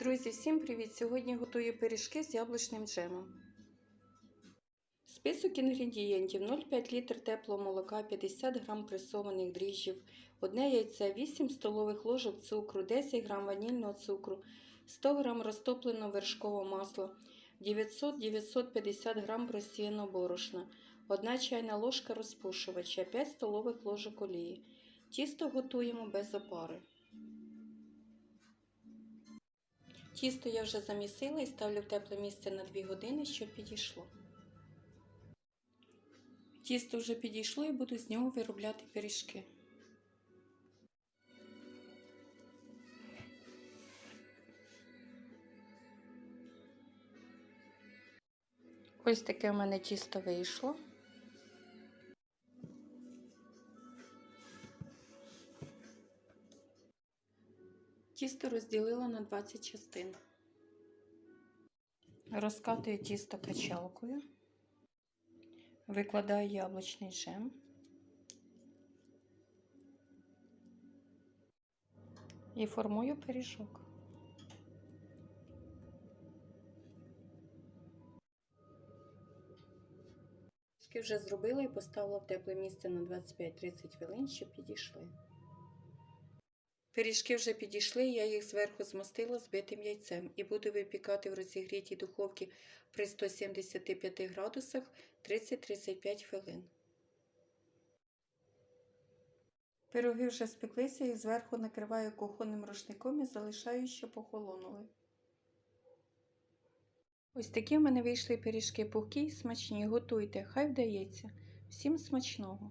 Друзі, всім привіт! Сьогодні готую пиріжки з яблучним джемом. Список інгредієнтів 0,5 літр теплого молока, 50 г пресованих дріжджів, 1 яйце, 8 столових ложок цукру, 10 г ванільного цукру, 100 г розтопленого вершкового масла, 900-950 г просіяного борошна, 1 чайна ложка розпушувача, 5 столових ложок олії. Тісто готуємо без опари. Тісто я вже замісила і ставлю в тепле місце на 2 години, щоб підійшло. Тісто вже підійшло і буду з нього виробляти пиріжки. Ось таке в мене тісто вийшло. Тісто розділила на 20 частин. Розкатую тісто качалкою, викладаю яблучний джем і формую пиріжок. Вже зробила і поставила в тепле місце на 25-30 хвилин, щоб підійшли. Пиріжки вже підійшли, я їх зверху змастила збитим яйцем і буду випікати в розігрітій духовці при 175 градусах 30-35 хвилин. Пироги вже спеклися і зверху накриваю кухонним рушником і залишаю, щоб охолонули. Ось такі в мене вийшли пиріжки пухкі і смачні. Готуйте, хай вдається. Всім смачного!